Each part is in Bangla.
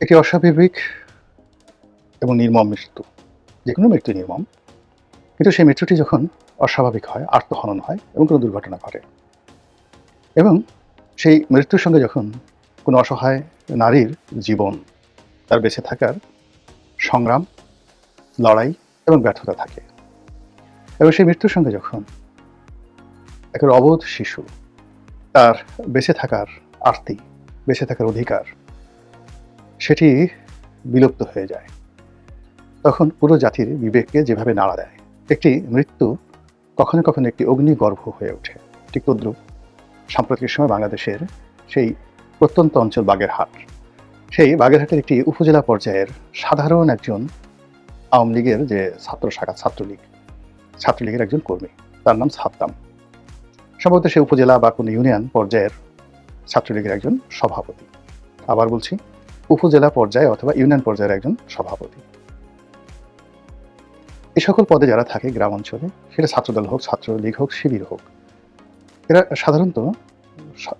একটি অস্বাভাবিক এবং নির্মম মৃত্যু যে কোনো মৃত্যু নির্মম। কিন্তু সেই মৃত্যুটি যখন অস্বাভাবিক হয়, আত্মহনন হয় এবং কোনো দুর্ঘটনা ঘটে। এবং সেই মৃত্যুর সঙ্গে যখন কোনো অসহায় নারীর জীবন, তার বেঁচে থাকার সংগ্রাম, লড়াই এবং ব্যর্থতা থাকে। এবং সেই মৃত্যুর সঙ্গে যখন একটা অবোধ শিশু, তার বেঁচে থাকার আরতি, বেঁচে থাকার অধিকার সেটি বিলুপ্ত হয়ে যায়। তখন পুরো জাতির বিবেককে যেভাবে নাড়া দেয়, একটি মৃত্যু কখনো কখনো একটি অগ্নিগর্ভ হয়ে ওঠে। ঠিক তদ্রুপ সাম্প্রতিক সময় বাংলাদেশের সেই প্রত্যন্ত অঞ্চল বাগেরহাট, সেই বাগেরহাটের একটি উপজেলা পর্যায়ের সাধারণ একজন আওয়ামী লীগের যে ছাত্র শাখা, ছাত্রলীগ, ছাত্রলীগের একজন কর্মী, তার নাম সাদ্দাম। সম্ভবত সে উপজেলা বা কোনো ইউনিয়ন পর্যায়ের ছাত্রলীগের একজন সভাপতি। আবার বলছি উপজেলা পর্যায়ে অথবা ইউনিয়ন পর্যায়ের একজন সভাপতি। এই সকল পদে যারা থাকে গ্রাম অঞ্চলে সেটা ছাত্রদল হোক, ছাত্রলীগ হোক, শিবির হোক, এরা সাধারণত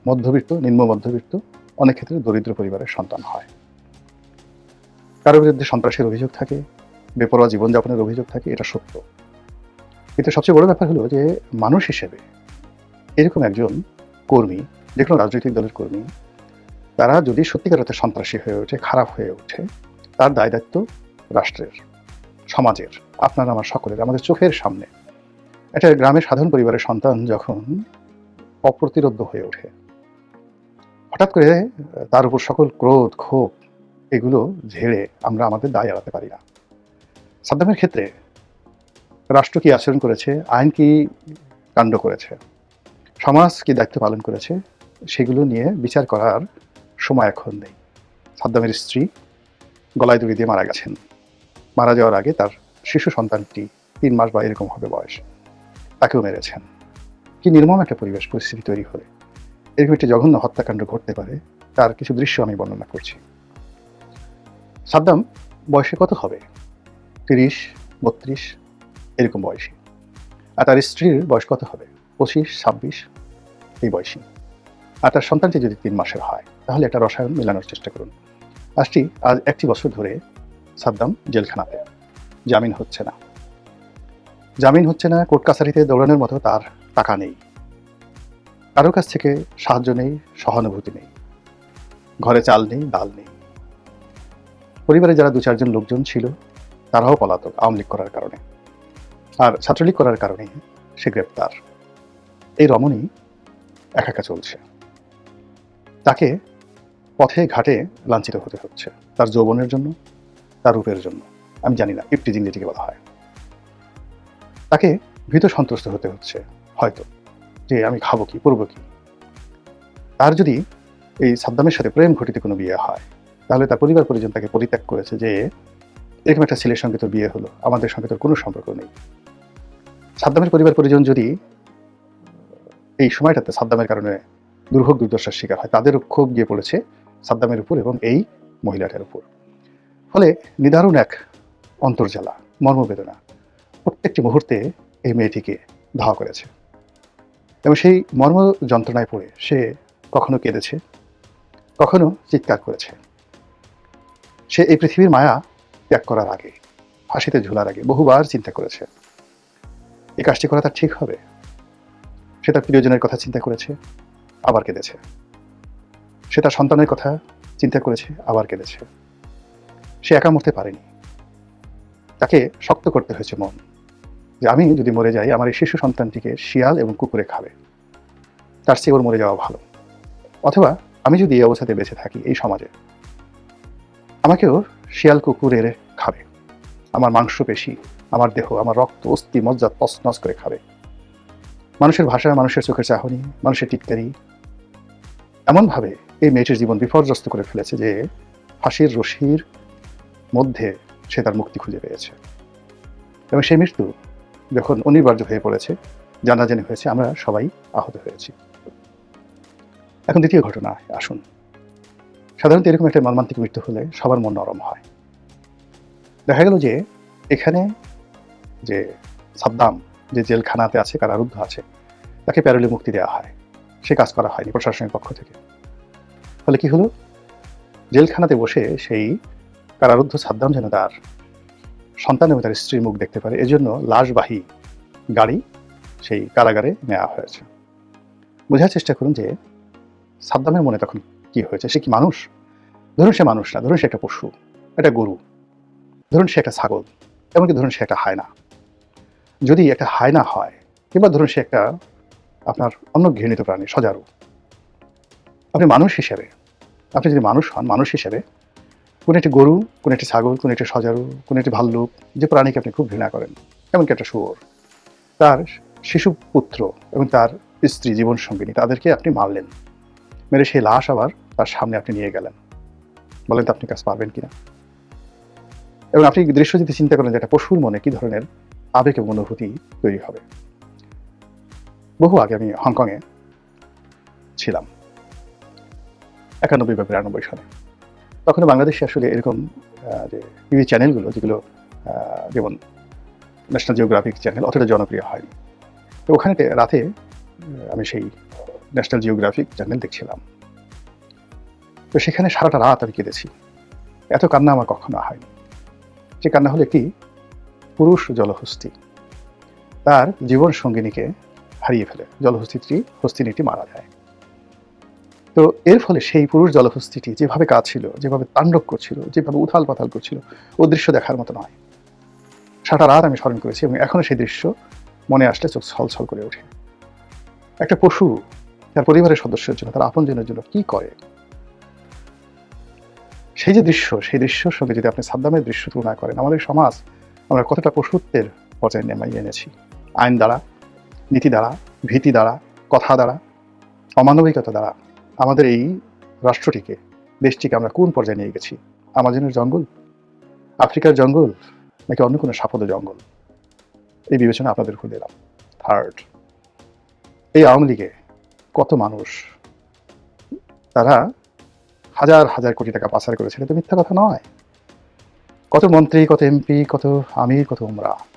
মধ্যবিত্ত, নিম্ন মধ্যবিত্ত, অনেক ক্ষেত্রে দরিদ্র পরিবারের সন্তান হয়। কারও বিরুদ্ধে সন্ত্রাসের অভিযোগ থাকে, বেপরোয়া জীবনযাপনের অভিযোগ থাকে, এটা সত্য। কিন্তু সবচেয়ে বড় ব্যাপার হলো যে, মানুষ হিসেবে এরকম একজন কর্মী, যে কোনো রাজনৈতিক দলের কর্মী তারা যদি সত্যিকার অর্থে সন্ত্রাসী হয়ে ওঠে, খারাপ হয়ে ওঠে, তার দায় দায়িত্ব রাষ্ট্রের, সমাজের, আপনার, আমার সকলের, আমাদের চোখের সামনে। একটা গ্রামের সাধারণ পরিবারের সন্তান যখন অপ্রতিরোধ হয়ে ওঠে, হঠাৎ করে তার উপর সকল ক্রোধ, ক্ষোভ, এগুলো ঝেড়ে আমরা আমাদের দায় এড়াতে পারি না। সাদ্দামের ক্ষেত্রে রাষ্ট্র কি আচরণ করেছে, আইন কি কাণ্ড করেছে, সমাজ কি দায়িত্ব পালন করেছে, সেগুলো নিয়ে বিচার করার সময় এখন নেই। সাদ্দামের স্ত্রী গলায় দড়ি দিয়ে মারা গেছেন। মারা যাওয়ার আগে তার শিশু সন্তানটি তিন মাস বা এরকম হবে বয়স। তাকেও মেরেছেন। কি নির্মম একটা পরিবেশ, পরিস্থিতি তৈরি হলে এরকম একটি জঘন্য হত্যাকাণ্ড ঘটতে পারে, তার কিছু দৃশ্য আমি বর্ণনা করছি। সাদ্দাম বয়সে কত হবে? তিরিশ, বত্রিশ, এরকম বয়সী। আর তার স্ত্রীর বয়স কত হবে? পঁচিশ, ছাব্বিশ, এই বয়সী আর তার সন্তানটি যদি তিন মাসের হয়, তাহলে একটা রসায়ন মেলানোর চেষ্টা করুন। আজটি আজ একটি বছর ধরে সাদ্দাম জেলখানাতে। জামিন হচ্ছে না। জামিন হচ্ছে না কোর্ট কাছারিতে দৌড়ানোর মতো তার টাকা নেই। কারোর কাছ থেকে সাহায্য নেই, সহানুভূতি নেই। ঘরে চাল নেই, ডাল নেই। পরিবারে যারা দু চারজন লোকজন ছিল, তারাও পলাতক, আওয়ামী লীগ করার কারণে। আর ছাত্রলীগ করার কারণে সে গ্রেপ্তার। এই রমণী একা একা চলছে। তাকে পথে ঘাটে লাঞ্ছিত হতে হচ্ছে। তার যৌবনের জন্য, তার রূপের জন্য। আমি জানি না ইফটিজিং যেটিকে বলা হয়। তাকে ভীত সন্ত্রস্ত হতে হচ্ছে, হয়তো। যে আমি খাব কি, পরবো কি? তার যদি এই সাদ্দামের সাথে প্রেম ঘটিতে কোনো বিয়ে হয়, তাহলে তার পরিবার পরিজন তাকে পরিত্যাগ করেছে যে, এরকম একটা ছেলের সঙ্গে তোর বিয়ে হলো, আমাদের সঙ্গে তোর কোনো সম্পর্ক নেই। সাদ্দামের পরিবার পরিজন যদি এই সময়টাতে সাদ্দামের কারণে দুর্ভোগ দুর্দশার শিকার হয়। তাদেরও ক্ষোভ গিয়ে পড়েছে সাদ্দামের উপর এবং এই মহিলাটার উপর। ফলে নিদারুণ এক অন্তর্জ্বালা, মর্মবেদনা প্রত্যেকটি মুহূর্তে এই মেয়েটিকে ধাওয়া করেছে। এবং সেই মর্ম যন্ত্রণায় পড়ে সে কখনো কেঁদেছে, কখনো চিৎকার করেছে। সে এই পৃথিবীর মায়া ত্যাগ করার আগে, ফাঁসিতে ঝুলার আগে বহুবার চিন্তা করেছে। এই কাজটি করা তার ঠিক হবে? সে তার প্রিয়জনের কথা চিন্তা করেছে? আবার কেঁদেছে। সে তার সন্তানের কথা চিন্তা করেছে, আবার কেঁদেছে। সে একা মরতে পারেনি। তাকে শক্ত করতে হয়েছে মন যে আমি যদি মরে যাই, আমার এই শিশু সন্তানটিকে শিয়াল এবং কুকুরে খাবে। তার চেয়ে ওর মরে যাওয়া ভালো। অথবা আমি যদি এই অবস্থাতে বেঁচে থাকি এই সমাজে, আমাকেও শিয়াল কুকুরের খাবে। আমার মাংস পেশি আমার দেহ, আমার রক্ত, অস্থি, মজ্জা তসনস করে খাবে। মানুষের ভাষা, মানুষের চোখের চাহনি, মানুষের টিটকারি এমনভাবে এই মেয়েটির জীবন বিপর্যস্ত করে ফেলেছে যে ফাঁসির রশির মধ্যে সে তার মুক্তি খুঁজে পেয়েছে। এবং সেই মৃত্যু যখন অনিবার্য হয়ে পড়েছে, জানাজানি হয়েছে, আমরা সবাই আহত হয়েছি। এখন দ্বিতীয় ঘটনা আসুন। সাধারণত এরকম একটা মর্মান্তিক মৃত্যু হলে সবার মন নরম হয়। দেখা গেল যে এখানে যে সাদ্দাম যে জেলখানাতে আছে, কারারুদ্ধ আছে, তাকে প্যারোলে মুক্তি দেওয়া হয়। সে কাজ করা হয়নি প্রশাসনের পক্ষ থেকে। ফলে কি হলো? জেলখানাতে বসে সেই কারারুদ্ধ সাদ্দাম যেন তার সন্তান এবং তার স্ত্রীর মুখ দেখতে পারে, এজন্য লাশবাহী গাড়ি সেই কারাগারে নেওয়া হয়েছে। বোঝার চেষ্টা করুন যে সাদ্দামের মনে তখন কি হয়েছে? সে কি মানুষ? ধরুন সে মানুষ না, ধরুন সে একটা পশু, একটা গরু, ধরুন সে একটা ছাগল, এমনকি ধরুন সে একটা হায়না। যদি একটা হায়না হয়, কিংবা ধরুন সে একটা আপনার অন্য ঘৃণিত প্রাণী, সজারু। আপনি মানুষ হিসেবে, আপনি যদি মানুষ হন, মানুষ হিসেবে, কোনো একটি গরু, কোনো একটি ছাগল, কোনো একটি সজারু, কোনো একটি ভাল্লুক, যে প্রাণীকে আপনি খুব ঘৃণা করেন, এমনকি একটা শুয়োর, তার শিশু পুত্র এবং তার স্ত্রী, জীবন সঙ্গিনী, তাদেরকে আপনি মারলেন। মেরে সেই লাশ আবার তার সামনে আপনি নিয়ে গেলেন। বলেন তো আপনি কাজ পারবেন কিনা? এবং আপনি দৃশ্য যদি চিন্তা করেন যে একটা পশুর মনে কি ধরনের আবেগ এবং অনুভূতি তৈরি হবে? বহু আগে আমি হংকংয়ে ছিলাম, একানব্বই বা বিরানব্বই সালে। তখন বাংলাদেশে আসলে এরকম যে টিভি চ্যানেলগুলো যেগুলো যেমন ন্যাশনাল জিওগ্রাফিক চ্যানেল অতটা জনপ্রিয় হয়নি। তো ওখানে রাতে আমি সেই ন্যাশনাল জিওগ্রাফিক চ্যানেল দেখছিলাম। তো সেখানে সারাটা রাত আমি কেঁদেছি। এত কান্না আমার কখনো হয়নি। যে কান্না হলো একটি পুরুষ জলহস্তি। তার জীবন সঙ্গিনীকে হারিয়ে ফেলে জলহস্তিটি হস্তিনীটি মারা যায়। তো এর ফলে সেই পুরুষ জলহস্তিটি যেভাবে কাঁদছিল, যেভাবে তাণ্ডব করছিল, যেভাবে উথাল পাতাল করছিল, ও দৃশ্য দেখার মতো নয়। সারা রাত আমি স্মরণ করেছি এবং এখনও সেই দৃশ্য মনে আসলে চোখ ছলছল করে ওঠে। একটা পশু তার পরিবারের সদস্যের জন্য, তার আপনজনের জন্য কি করে? সেই যে দৃশ্য, সেই দৃশ্যের সঙ্গে যদি আপনি সাদ্দামের দৃশ্য তুলনা করেন, আমাদের সমাজ আমরা কতটা পশুত্বের পর্যায়ে নেমাই এনেছি। আইন দ্বারা নীতি দ্বারা, ভীতি দ্বারা, কথা দ্বারা, অমানবিকতা দ্বারা আমাদের এই রাষ্ট্রটিকে, দেশটিকে আমরা কোন পর্যায়ে নিয়ে গেছি? আমাজনের জঙ্গল? আফ্রিকার জঙ্গল? নাকি অন্য কোনো সাপদ জঙ্গল? এই বিবেচনা আপনাদের উপর দিলাম। থার্ড এই আওয়ামী লীগে কত মানুষ? তারা হাজার হাজার কোটি টাকা পাচার করেছে এটা তো মিথ্যা কথা নয়। কত মন্ত্রী, কত এমপি, কত আমির, কত উমরা।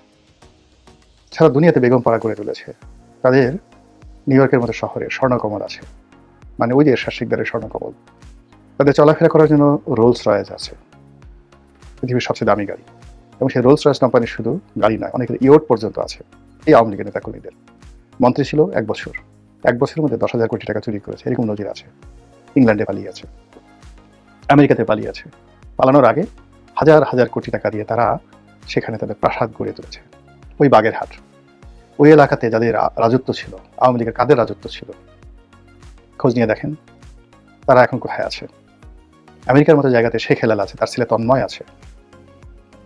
সারা দুনিয়াতে বেগম পাড়া করে তুলেছে। তাদের নিউ ইয়র্কের মতো শহরে স্বর্ণকমল আছে। মানে ওই যে এরশাদ স্বর্ণকমল। তাদের চলাফেরা করার জন্য রোলস রয়েস আছে। পৃথিবীর সবচেয়ে দামি গাড়ি। এবং সেই রোলস রয়েস কোম্পানির শুধু গাড়ি নয়, অনেকের ইয়ট পর্যন্ত আছে। এই আওয়ামী লীগের নেতাকর্মীদের। মন্ত্রী ছিল এক বছর। এক বছরের মধ্যে দশ হাজার কোটি টাকা চুরি করেছে। এরকম নজির আছে। ইংল্যান্ডে পালিয়ে আছে। আমেরিকাতে পালিয়ে আছে। পালানোর আগে হাজার হাজার কোটি টাকা দিয়ে তারা সেখানে তাদের প্রাসাদ গড়ে তুলেছে। ওই বাগেরহাট ওই এলাকাতে যাদের রাজত্ব ছিল, আওয়ামী লীগের কাদের রাজত্ব ছিল? খোঁজ নিয়ে দেখেন, তারা এখন কোথায় আছে? আমেরিকার মতো জায়গাতে শেখ হেলাল আছে, তার ছেলে তন্ময় আছে।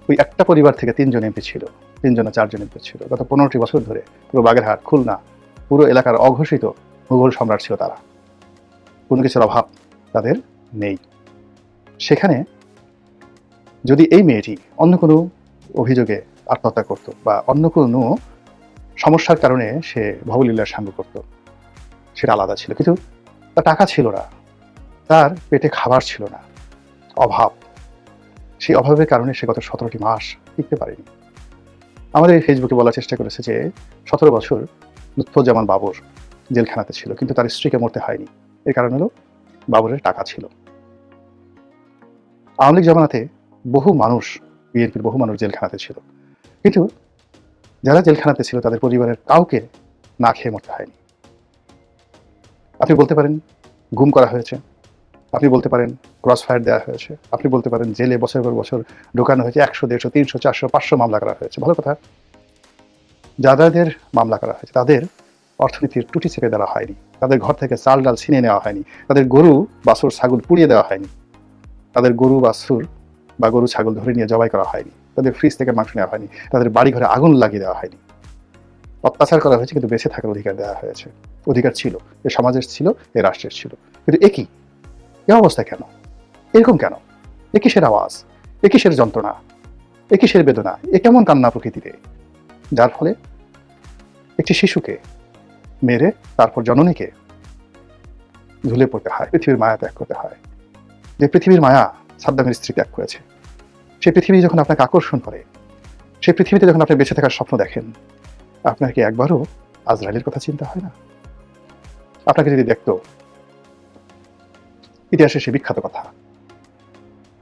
ওই একটা পরিবার থেকে তিনজন এমপি ছিল, তিনজন চারজন এমপি ছিল। গত পনেরোটি বছর ধরে পুরো বাগেরহাট খুলনা, পুরো এলাকার অঘোষিত মুঘল সম্রাট ছিল তারা। কোনো কিছুর অভাব তাদের নেই। সেখানে যদি এই মেয়েটি অন্য কোনো অভিযোগে আত্মহত্যা করত বা অন্য কোনো সমস্যার কারণে সে ভবলীলার সাঙ্গ করত। সেটা আলাদা ছিল, কিন্তু তার টাকা ছিল না। তার পেটে খাবার ছিল না। অভাব। সেই অভাবের কারণে সে গত সতেরোটি মাস টিকতে পারেনি। আমাদের ফেসবুকে বলার চেষ্টা করেছে যে, সতেরো বছর লুৎফুজ্জামান বাবর জেলখানাতে ছিল, কিন্তু তার স্ত্রীকে মরতে হয়নি। এর কারণ হলো বাবরের টাকা ছিল। আওয়ামী লীগ জমানাতে বহু মানুষ, বিএনপির বহু মানুষ জেলখানাতে ছিল। কিন্তু যারা জেলখানাতে ছিল, তাদের পরিবারের কাউকে না খেয়ে মরতে হয়নি। আপনি বলতে পারেন, গুম করা হয়েছে। আপনি বলতে পারেন ক্রস ফায়ার দেওয়া হয়েছে। আপনি বলতে পারেন, জেলে বছর পর বছর ঢোকানো হয়েছে। একশো, দেড়শো, তিনশো, চারশো, পাঁচশো মামলা করা হয়েছে। ভালো কথা। যাদের মামলা করা হয়েছে, তাদের অর্থনীতির টুটি চেপে দেওয়া হয়নি। তাদের ঘর থেকে চাল, ডাল ছিনিয়ে নেওয়া হয়নি। তাদের গরু, বাছুর, ছাগল পুড়িয়ে দেওয়া হয়নি। তাদের গরু, বাছুর বা গরু, ছাগল ধরে নিয়ে জবাই করা হয়নি। তাদের ফ্রিজ থেকে মাংস নেওয়া হয়নি, তাদের বাড়ি ঘরে আগুন লাগিয়ে দেওয়া হয়নি। অত্যাচার করা হয়েছে, কিন্তু বেঁচে থাকার অধিকার দেওয়া হয়েছে। অধিকার ছিল, এ সমাজের ছিল, এ রাষ্ট্রের ছিল। কিন্তু একই এ অবস্থা কেন? এরকম কেন? এ কিসের আওয়াজ? এ কিসের যন্ত্রণা? এ কিসের বেদনা? এ কেমন কান্না প্রকৃতিতে? যার ফলে একটি শিশুকে মেরে, তারপর জননীকে ঝুলে পড়তে হয়, পৃথিবীর মায়া ত্যাগ করতে হয়। যে পৃথিবীর মায়া সাদ্দামের স্ত্রী ত্যাগ করেছে। সেই পৃথিবী যখন আপনাকে আকর্ষণ করে সেই পৃথিবীতে যখন আপনি বেঁচে থাকার স্বপ্ন দেখেন, আপনার কি একবারও আজরাইলের কথা চিন্তা হয় না? আপনাকে যদি দেখতো ইতিহাসে সে বিখ্যাত কথা,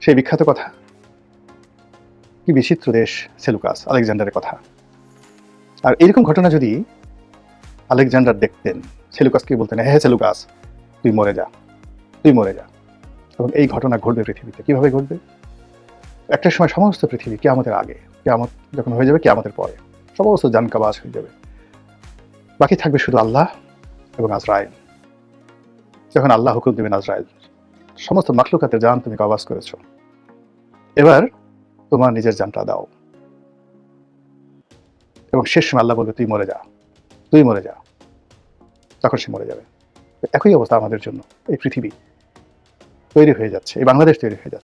সেই বিখ্যাত কথা, কি বিচিত্র দেশ সেলুকাস, আলেকজান্ডারের কথা। আর এরকম ঘটনা যদি আলেকজান্ডার দেখতেন, সেলুকাসকে বলতেন হ্যাঁ সেলুকাস, তুই মরে যা, তুই মরে যা। এবং এই ঘটনা ঘটবে পৃথিবীতে। কীভাবে ঘটবে? একটা সময় সমস্ত পৃথিবী কে আমাদের আগে, কেয়ামত যখন হয়ে যাবে কে আমাদের পরে সমস্ত জানকাবাজ হয়ে যাবে। বাকি থাকবে শুধু আল্লাহ এবং আজরায়েল যখন আল্লাহ হুকুম দেবেন আজরায়েল সমস্ত মাকলুকাতে জান তুমি কাবাজ করেছ। এবার তোমার নিজের জানটা দাও। এবং শেষ সময় আল্লাহ বলবে, তুই মরে যা, তুই মরে যা। তখন সে মরে যাবে। একই অবস্থা আমাদের জন্য। এই পৃথিবী তৈরি হয়ে যাচ্ছে, এই বাংলাদেশ তৈরি হয়ে যাচ্ছে।